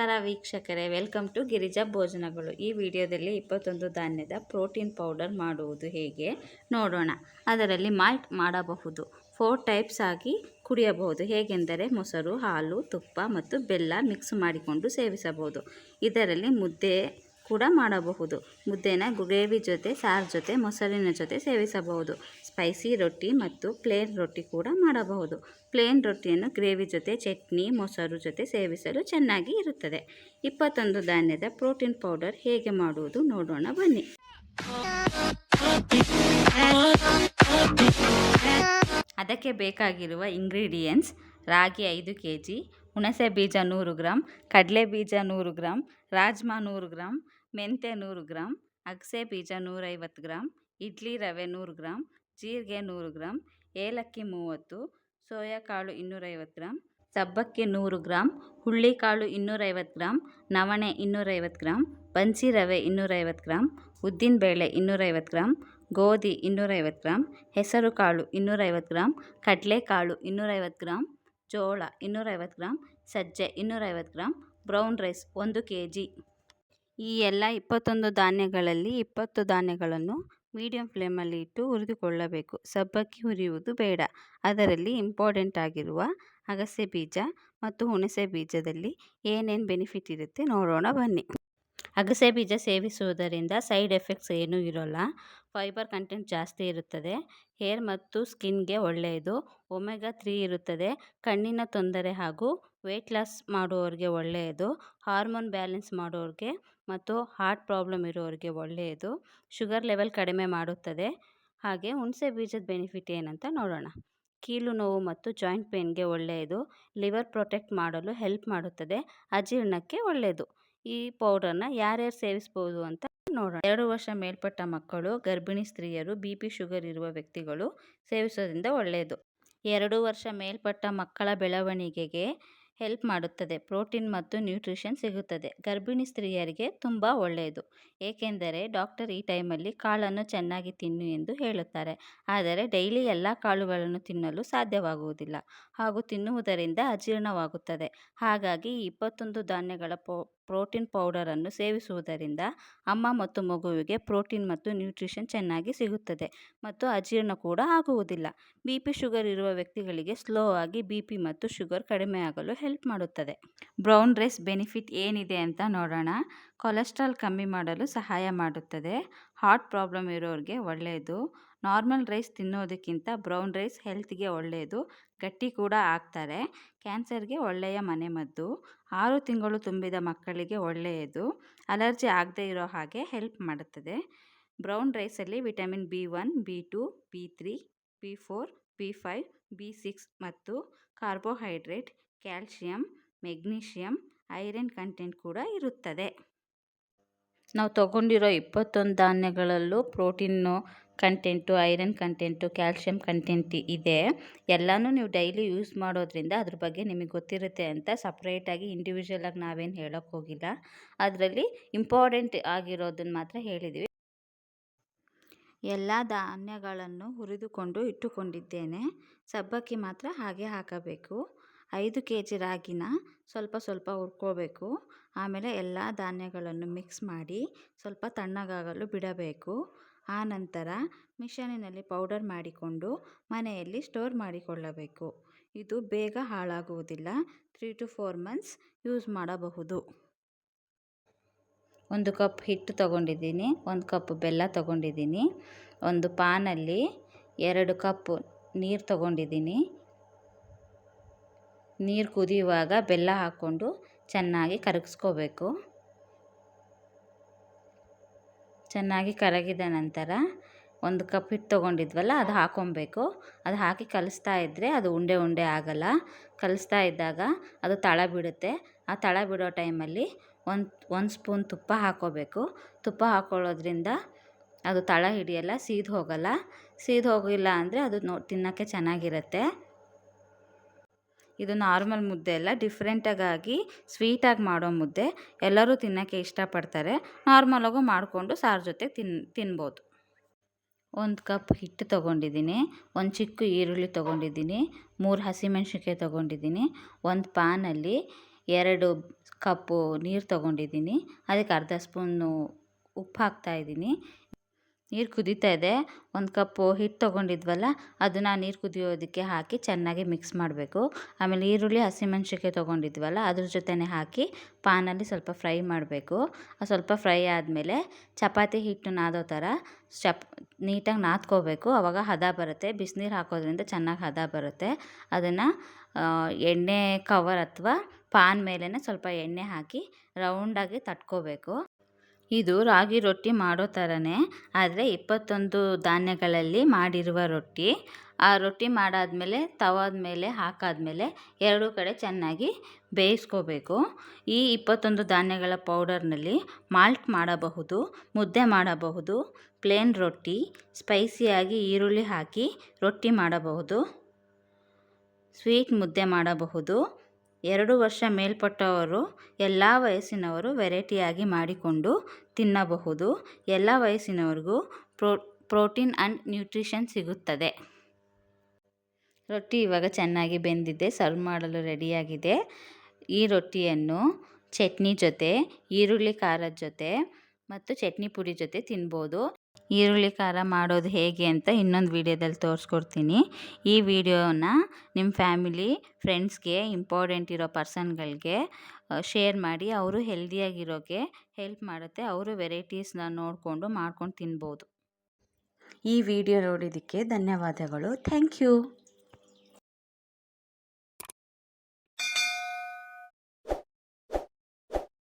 ನಮಸ್ಕಾರ ವೀಕ್ಷಕರೇ, welcome to Girija ಭೋಜನಗಳು. ಈ ವಿಡಿಯೋದಲ್ಲಿ ಇಪ್ಪತ್ತೊಂದು ಧಾನ್ಯದ ಪ್ರೋಟೀನ್ ಪೌಡರ್ ಮಾಡುವುದು ಹೇಗೆ ನೋಡೋಣ. ಅದರಲ್ಲಿ ಮಾಲ್ಟ್ ಮಾಡಬಹುದು, ಫೋರ್ ಟೈಪ್ಸ್ ಆಗಿ ಕುಡಿಯಬಹುದು, ಹೇಗೆಂದರೆ ಮೊಸರು, ಹಾಲು, ತುಪ್ಪ ಮತ್ತು ಬೆಲ್ಲ ಮಿಕ್ಸ್ ಮಾಡಿಕೊಂಡು ಸೇವಿಸಬಹುದು. ಇದರಲ್ಲಿ ಮುದ್ದೆ ಕೂಡ ಮಾಡಬಹುದು. ಮುದ್ದೆನ ಗ್ರೇವಿ ಜೊತೆ, ಸಾರು ಜೊತೆ, ಮೊಸರಿನ ಜೊತೆ ಸೇವಿಸಬಹುದು. ಸ್ಪೈಸಿ ರೊಟ್ಟಿ ಮತ್ತು ಪ್ಲೇನ್ ರೊಟ್ಟಿ ಕೂಡ ಮಾಡಬಹುದು. ಪ್ಲೇನ್ ರೊಟ್ಟಿಯನ್ನು ಗ್ರೇವಿ ಜೊತೆ, ಚಟ್ನಿ, ಮೊಸರು ಜೊತೆ ಸೇವಿಸಲು ಚೆನ್ನಾಗಿ ಇರುತ್ತದೆ. ಇಪ್ಪತ್ತೊಂದು ಧಾನ್ಯದ ಪ್ರೋಟೀನ್ ಪೌಡರ್ ಹೇಗೆ ಮಾಡುವುದು ನೋಡೋಣ ಬನ್ನಿ. ಅದಕ್ಕೆ ಬೇಕಾಗಿರುವ ಇಂಗ್ರೀಡಿಯೆಂಟ್ಸ್ ರಾಗಿ ಐದು ಕೆ ಜಿ ಹುಣಸೆ ಬೀಜ ನೂರು ಗ್ರಾಮ್ ಕಡಲೆ ಬೀಜ ನೂರು ಗ್ರಾಮ್ ರಾಜ್ಮಾ ನೂರು ಗ್ರಾಮ್ ಮೆಂತೆ ನೂರು ಗ್ರಾಮ್ ಅಗಸೆ ಬೀಜ ನೂರೈವತ್ತು ಗ್ರಾಮ್ ಇಡ್ಲಿ ರವೆ ನೂರು ಗ್ರಾಮ್ ಜೀರಿಗೆ ನೂರು ಗ್ರಾಮ್ ಏಲಕ್ಕಿ ಮೂವತ್ತು ಸೋಯಾ ಕಾಳು ಇನ್ನೂರೈವತ್ತು ಗ್ರಾಮ್ ಸಬ್ಬಕ್ಕಿ ನೂರು ಗ್ರಾಮ್ ಹುಳ್ಳಿಕಾಳು ಇನ್ನೂರೈವತ್ತು ಗ್ರಾಮ್ ನವಣೆ ಇನ್ನೂರೈವತ್ತು ಗ್ರಾಮ್ ಬನ್ಸಿ ರವೆ ಇನ್ನೂರೈವತ್ತು ಗ್ರಾಮ್ ಉದ್ದಿನಬೇಳೆ ಇನ್ನೂರೈವತ್ತು ಗ್ರಾಮ್ ಗೋಧಿ ಇನ್ನೂರೈವತ್ತು ಗ್ರಾಮ್ ಹೆಸರು ಕಾಳು ಇನ್ನೂರೈವತ್ತು ಗ್ರಾಮ್ ಕಡಲೆಕಾಳು ಇನ್ನೂರೈವತ್ತು ಗ್ರಾಮ್ ಜೋಳ ಇನ್ನೂರೈವತ್ತು ಗ್ರಾಮ್ ಸಜ್ಜೆ ಇನ್ನೂರೈವತ್ತು ಗ್ರಾಮ್ ಬ್ರೌನ್ ರೈಸ್ ಒಂದು ಕೆ ಜಿ ಈ ಎಲ್ಲ ಇಪ್ಪತ್ತೊಂದು ಧಾನ್ಯಗಳಲ್ಲಿ ಇಪ್ಪತ್ತು ಧಾನ್ಯಗಳನ್ನು ಮೀಡಿಯಂ ಫ್ಲೇಮಲ್ಲಿ ಇಟ್ಟು ಹುರಿದುಕೊಳ್ಳಬೇಕು. ಸಬ್ಬಕ್ಕಿ ಹುರಿಯುವುದು ಬೇಡ. ಅದರಲ್ಲಿ ಇಂಪಾರ್ಟೆಂಟ್ ಆಗಿರುವ ಅಗಸೆ ಬೀಜ ಮತ್ತು ಹುಣಸೆ ಬೀಜದಲ್ಲಿ ಏನೇನು ಬೆನಿಫಿಟ್ ಇರುತ್ತೆ ನೋಡೋಣ ಬನ್ನಿ. ಅಗಸೆ ಬೀಜ ಸೇವಿಸುವುದರಿಂದ ಸೈಡ್ ಎಫೆಕ್ಟ್ಸ್ ಏನೂ ಇರೋಲ್ಲ. ಫೈಬರ್ ಕಂಟೆಂಟ್ ಜಾಸ್ತಿ ಇರುತ್ತದೆ. ಹೇರ್ ಮತ್ತು ಸ್ಕಿನ್ಗೆ ಒಳ್ಳೆಯದು. ಒಮೆಗಾ ತ್ರೀ ಇರುತ್ತದೆ. ಕಣ್ಣಿನ ತೊಂದರೆ ಹಾಗೂ ವೆಯ್ಟ್ ಲಾಸ್ ಮಾಡುವವ್ರಿಗೆ ಒಳ್ಳೆಯದು. ಹಾರ್ಮೋನ್ ಬ್ಯಾಲೆನ್ಸ್ ಮಾಡೋರಿಗೆ ಮತ್ತು ಹಾರ್ಟ್ ಪ್ರಾಬ್ಲಮ್ ಇರೋರಿಗೆ ಒಳ್ಳೆಯದು. ಶುಗರ್ ಲೆವೆಲ್ ಕಡಿಮೆ ಮಾಡುತ್ತದೆ. ಹಾಗೆ ಹುಣಸೆ ಬೀಜದ ಬೆನಿಫಿಟ್ ಏನಂತ ನೋಡೋಣ. ಕೀಲು ನೋವು ಮತ್ತು ಜಾಯಿಂಟ್ ಪೇನ್ಗೆ ಒಳ್ಳೆಯದು. ಲಿವರ್ ಪ್ರೊಟೆಕ್ಟ್ ಮಾಡಲು ಹೆಲ್ಪ್ ಮಾಡುತ್ತದೆ. ಅಜೀರ್ಣಕ್ಕೆ ಒಳ್ಳೆಯದು. ಈ ಪೌಡರ್ನ ಯಾರ್ಯಾರು ಸೇವಿಸ್ಬೋದು ಅಂತ ನೋಡೋಣ. ಎರಡು ವರ್ಷ ಮೇಲ್ಪಟ್ಟ ಮಕ್ಕಳು, ಗರ್ಭಿಣಿ ಸ್ತ್ರೀಯರು, ಬಿ ಪಿ ಶುಗರ್ ಇರುವ ವ್ಯಕ್ತಿಗಳು ಸೇವಿಸೋದ್ರಿಂದ ಒಳ್ಳೆಯದು ಎರಡು ವರ್ಷ ಮೇಲ್ಪಟ್ಟ ಮಕ್ಕಳ ಬೆಳವಣಿಗೆಗೆ ಹೆಲ್ಪ್ ಮಾಡುತ್ತದೆ. ಪ್ರೋಟೀನ್ ಮತ್ತು ನ್ಯೂಟ್ರಿಷನ್ ಸಿಗುತ್ತದೆ. ಗರ್ಭಿಣಿ ಸ್ತ್ರೀಯರಿಗೆ ತುಂಬ ಒಳ್ಳೆಯದು ಏಕೆಂದರೆ ಡಾಕ್ಟರ್ ಈ ಟೈಮಲ್ಲಿ ಕಾಳನ್ನು ಚೆನ್ನಾಗಿ ತಿನ್ನು ಎಂದು ಹೇಳುತ್ತಾರೆ. ಆದರೆ ಡೈಲಿ ಎಲ್ಲ ಕಾಳುಗಳನ್ನು ತಿನ್ನಲು ಸಾಧ್ಯವಾಗುವುದಿಲ್ಲ. ಹಾಗೂ ತಿನ್ನುವುದರಿಂದ ಅಜೀರ್ಣವಾಗುತ್ತದೆ. ಹಾಗಾಗಿ ಇಪ್ಪತ್ತೊಂದು ಧಾನ್ಯಗಳ ಪೌ ಪ್ರೋಟೀನ್ ಪೌಡರನ್ನು ಸೇವಿಸುವುದರಿಂದ ಅಮ್ಮ ಮತ್ತು ಮಗುವಿಗೆ ಪ್ರೋಟೀನ್ ಮತ್ತು ನ್ಯೂಟ್ರಿಷನ್ ಚೆನ್ನಾಗಿ ಸಿಗುತ್ತದೆ ಮತ್ತು ಅಜೀರ್ಣ ಕೂಡ ಆಗುವುದಿಲ್ಲ. ಬಿ ಪಿ ಶುಗರ್ ಇರುವ ವ್ಯಕ್ತಿಗಳಿಗೆ ಸ್ಲೋ ಆಗಿ ಬಿ ಪಿ ಮತ್ತು ಶುಗರ್ ಕಡಿಮೆ ಆಗಲು ಹೆಲ್ಪ್ ಮಾಡುತ್ತದೆ. ಬ್ರೌನ್ ರೈಸ್ ಬೆನಿಫಿಟ್ ಏನಿದೆ ಅಂತ ನೋಡೋಣ. ಕೊಲೆಸ್ಟ್ರಾಲ್ ಕಮ್ಮಿ ಮಾಡಲು ಸಹಾಯ ಮಾಡುತ್ತದೆ. ಹಾರ್ಟ್ ಪ್ರಾಬ್ಲಮ್ ಇರೋರಿಗೆ ಒಳ್ಳೆಯದು. ನಾರ್ಮಲ್ ರೈಸ್ ತಿನ್ನೋದಕ್ಕಿಂತ ಬ್ರೌನ್ ರೈಸ್ ಹೆಲ್ತ್ಗೆ ಒಳ್ಳೆಯದು ಗಟ್ಟಿ ಕೂಡ ಆಗ್ತಾರೆ. ಕ್ಯಾನ್ಸರ್ಗೆ ಒಳ್ಳೆಯ ಮನೆಮದ್ದು ಆರು ತಿಂಗಳು ತುಂಬಿದ ಮಕ್ಕಳಿಗೆ ಒಳ್ಳೆಯದು, ಅಲರ್ಜಿ ಆಗದೇ ಇರೋ ಹಾಗೆ ಹೆಲ್ಪ್ ಮಾಡುತ್ತದೆ. Brown ರೈಸಲ್ಲಿ vitamin B one, B two, B three B four, B five, B six ಮತ್ತು carbohydrate, calcium, magnesium, iron content ಕೂಡ ಇರುತ್ತದೆ. ನಾವು ತಗೊಂಡಿರೋ ಇಪ್ಪತ್ತೊಂದು ಧಾನ್ಯಗಳಲ್ಲೂ protein content, iron content, calcium content ಇದೆ. ಎಲ್ಲನೂ ನೀವು ಡೈಲಿ ಯೂಸ್ ಮಾಡೋದ್ರಿಂದ ಅದ್ರ ಬಗ್ಗೆ ನಿಮಗೆ ಗೊತ್ತಿರುತ್ತೆ ಅಂತ ಸಪ್ರೇಟಾಗಿ ಇಂಡಿವಿಜುವಲಾಗಿ ನಾವೇನು ಹೇಳೋಕ್ಕೆ ಹೋಗಿಲ್ಲ. ಅದರಲ್ಲಿ ಇಂಪಾರ್ಟೆಂಟ್ ಆಗಿರೋದನ್ನು ಮಾತ್ರ ಹೇಳಿದ್ವಿ. ಎಲ್ಲ ಧಾನ್ಯಗಳನ್ನು ಹುರಿದುಕೊಂಡು ಇಟ್ಟುಕೊಂಡಿದ್ದೇನೆ. ಸಬ್ಬಕ್ಕಿ ಮಾತ್ರ ಹಾಗೆ ಹಾಕಬೇಕು. ಐದು ಕೆ ಜಿ ರಾಗಿನ ಸ್ವಲ್ಪ ಸ್ವಲ್ಪ ಹುರ್ಕೋಬೇಕು. ಆಮೇಲೆ ಎಲ್ಲ ಧಾನ್ಯಗಳನ್ನು ಮಿಕ್ಸ್ ಮಾಡಿ ಸ್ವಲ್ಪ ತಣ್ಣಗಾಗಲು ಬಿಡಬೇಕು. ಆನಂತರ ಮಿಷನಿನಲ್ಲಿ ಪೌಡರ್ ಮಾಡಿಕೊಂಡು ಮನೆಯಲ್ಲಿ ಸ್ಟೋರ್ ಮಾಡಿಕೊಳ್ಳಬೇಕು. ಇದು ಬೇಗ ಹಾಳಾಗುವುದಿಲ್ಲ. Three to four months use ಮಾಡಬಹುದು. ಒಂದು ಕಪ್ ಹಿಟ್ಟು ತಗೊಂಡಿದ್ದೀನಿ. ಒಂದು ಕಪ್ ಬೆಲ್ಲ ತಗೊಂಡಿದ್ದೀನಿ. ಒಂದು ಪಾನಲ್ಲಿ ಎರಡು ಕಪ್ ನೀರು ತಗೊಂಡಿದ್ದೀನಿ. ನೀರು ಕುದಿಯುವಾಗ ಬೆಲ್ಲ ಹಾಕ್ಕೊಂಡು ಚೆನ್ನಾಗಿ ಕರಗಿಸ್ಕೋಬೇಕು. ಚೆನ್ನಾಗಿ ಕರಗಿದ ನಂತರ ಒಂದು ಕಪ್ ಹಿಟ್ಟು ತೊಗೊಂಡಿದ್ವಲ್ಲ, ಅದು ಹಾಕೊಳ್ಬೇಕು ಅದು ಹಾಕಿ ಕಲಿಸ್ತಾ ಇದ್ದರೆ ಅದು ಉಂಡೆ ಉಂಡೆ ಆಗೋಲ್ಲ. ಕಲಿಸ್ತಾ ಇದ್ದಾಗ ಅದು ತಳ ಬಿಡುತ್ತೆ. ಆ ತಳ ಬಿಡೋ ಟೈಮಲ್ಲಿ ಒಂದು ಒಂದು ಸ್ಪೂನ್ ತುಪ್ಪ ಹಾಕ್ಕೋಬೇಕು ತುಪ್ಪ ಹಾಕ್ಕೊಳ್ಳೋದ್ರಿಂದ ಅದು ತಳ ಹಿಡಿಯಲ್ಲ, ಸೀದು ಹೋಗಲ್ಲ. ಸೀದು ಹೋಗಿಲ್ಲ ಅಂದರೆ ಅದು ನೋ, ತಿನ್ನೋಕ್ಕೆ ಚೆನ್ನಾಗಿರುತ್ತೆ. ಇದು ನಾರ್ಮಲ್ ಮುದ್ದೆ ಅಲ್ಲ ಡಿಫ್ರೆಂಟಾಗಿ ಸ್ವೀಟಾಗಿ ಮಾಡೋ ಮುದ್ದೆ. ಎಲ್ಲರೂ ತಿನ್ನೋಕ್ಕೆ ಇಷ್ಟಪಡ್ತಾರೆ. ನಾರ್ಮಲಾಗೂ ಮಾಡಿಕೊಂಡು ಸಾರು ಜೊತೆ ತಿನ್, ತಿನ್ಬೋದು. ಒಂದು ಕಪ್ ಹಿಟ್ಟು ತೊಗೊಂಡಿದ್ದೀನಿ, ಒಂದು ಚಿಕ್ಕ ಈರುಳ್ಳಿ ತೊಗೊಂಡಿದ್ದೀನಿ, ಮೂರು ಹಸಿಮೆಣ್ಸಿನ್ಕಾಯಿ ತೊಗೊಂಡಿದ್ದೀನಿ, ಒಂದು ಪಾನಲ್ಲಿ ಎರಡು ಕಪ್ಪು ನೀರು ತೊಗೊಂಡಿದ್ದೀನಿ, ಅದಕ್ಕೆ ಅರ್ಧ ಸ್ಪೂನು ಉಪ್ಪು ಹಾಕ್ತಾಯಿದ್ದೀನಿ ನೀರು ಕುದೀತಾ ಇದೆ. ಒಂದು ಕಪ್ಪು ಹಿಟ್ಟು ತೊಗೊಂಡಿದ್ವಲ್ಲ, ಅದನ್ನು ನೀರು ಕುದಿಯೋದಕ್ಕೆ ಹಾಕಿ ಚೆನ್ನಾಗಿ ಮಿಕ್ಸ್ ಮಾಡಬೇಕು. ಆಮೇಲೆ ಈರುಳ್ಳಿ ಹಸಿಮೆಣ್ಸಿನ್ಕಾಯಿ ತೊಗೊಂಡಿದ್ವಲ್ಲ, ಅದ್ರ ಜೊತೆನೇ ಹಾಕಿ ಪಾನಲ್ಲಿ ಸ್ವಲ್ಪ ಫ್ರೈ ಮಾಡಬೇಕು. ಸ್ವಲ್ಪ ಫ್ರೈ ಆದಮೇಲೆ ಚಪಾತಿ ಹಿಟ್ಟು ನಾದೋ ಥರ ಚಪ್, ನೀಟಾಗಿ ನಾದ್ಕೋಬೇಕು. ಆವಾಗ ಹದ ಬರುತ್ತೆ. ಬಿಸಿನೀರು ಹಾಕೋದ್ರಿಂದ ಚೆನ್ನಾಗಿ ಹದ ಬರುತ್ತೆ. ಅದನ್ನು ಎಣ್ಣೆ ಕವರ್ ಅಥವಾ ಪಾನ್ ಮೇಲೇ ಸ್ವಲ್ಪ ಎಣ್ಣೆ ಹಾಕಿ ರೌಂಡಾಗಿ ತಟ್ಕೋಬೇಕು. ಇದು ರಾಗಿ ರೊಟ್ಟಿ ಮಾಡೋ ಥರನೇ, ಆದರೆ ಇಪ್ಪತ್ತೊಂದು ಧಾನ್ಯಗಳಲ್ಲಿ ಮಾಡಿರುವ ರೊಟ್ಟಿ. ಆ ರೊಟ್ಟಿ ಮಾಡಾದಮೇಲೆ ತವಾದ ಮೇಲೆ ಹಾಕಾದಮೇಲೆ ಎರಡೂ ಕಡೆ ಚೆನ್ನಾಗಿ ಬೇಯಿಸ್ಕೋಬೇಕು. ಈ ಇಪ್ಪತ್ತೊಂದು ಧಾನ್ಯಗಳ ಪೌಡರ್ನಲ್ಲಿ ಮಾಲ್ಟ್ ಮಾಡಬಹುದು, ಮುದ್ದೆ ಮಾಡಬಹುದು, ಪ್ಲೇನ್ ರೊಟ್ಟಿ, ಸ್ಪೈಸಿಯಾಗಿ ಈರುಳ್ಳಿ ಹಾಕಿ ರೊಟ್ಟಿ ಮಾಡಬಹುದು, ಸ್ವೀಟ್ ಮುದ್ದೆ ಮಾಡಬಹುದು ಎರಡು ವರ್ಷ ಮೇಲ್ಪಟ್ಟವರು ಎಲ್ಲ ವಯಸ್ಸಿನವರು ವೆರೈಟಿಯಾಗಿ ಮಾಡಿಕೊಂಡು ತಿನ್ನಬಹುದು. ಎಲ್ಲ ವಯಸ್ಸಿನವರಿಗೂ ಪ್ರೋ, ಪ್ರೋಟೀನ್ ಆ್ಯಂಡ್ ನ್ಯೂಟ್ರಿಷನ್ ಸಿಗುತ್ತದೆ. ರೊಟ್ಟಿ ಇವಾಗ ಚೆನ್ನಾಗಿ ಬೆಂದಿದೆ, ಸರ್ವ್ ಮಾಡಲು ರೆಡಿಯಾಗಿದೆ. ಈ ರೊಟ್ಟಿಯನ್ನು ಚಟ್ನಿ ಜೊತೆ, ಈರುಳ್ಳಿ ಖಾರದ ಜೊತೆ ಮತ್ತು ಚಟ್ನಿ ಪುಡಿ ಜೊತೆ ತಿನ್ಬೋದು. ಈರುಳ್ಳಿ ಖಾರ ಮಾಡೋದು ಹೇಗೆ ಅಂತ ಇನ್ನೊಂದು ವಿಡಿಯೋದಲ್ಲಿ ತೋರಿಸ್ಕೊಡ್ತೀನಿ. ಈ ವಿಡಿಯೋನ ನಿಮ್ಮ ಫ್ಯಾಮಿಲಿ, ಫ್ರೆಂಡ್ಸ್ಗೆ, ಇಂಪಾರ್ಟೆಂಟ್ ಇರೋ ಪರ್ಸನ್ಗಳಿಗೆ ಶೇರ್ ಮಾಡಿ ಅವರು ಹೆಲ್ದಿಯಾಗಿರೋಕ್ಕೆ ಹೆಲ್ಪ್ ಮಾಡುತ್ತೆ. ಅವರು ವೆರೈಟೀಸ್ನ ನೋಡಿಕೊಂಡು ಮಾಡ್ಕೊಂಡು ತಿನ್ಬೋದು. ಈ ವಿಡಿಯೋ ನೋಡಿದ್ದಕ್ಕೆ ಧನ್ಯವಾದಗಳು. Thank you.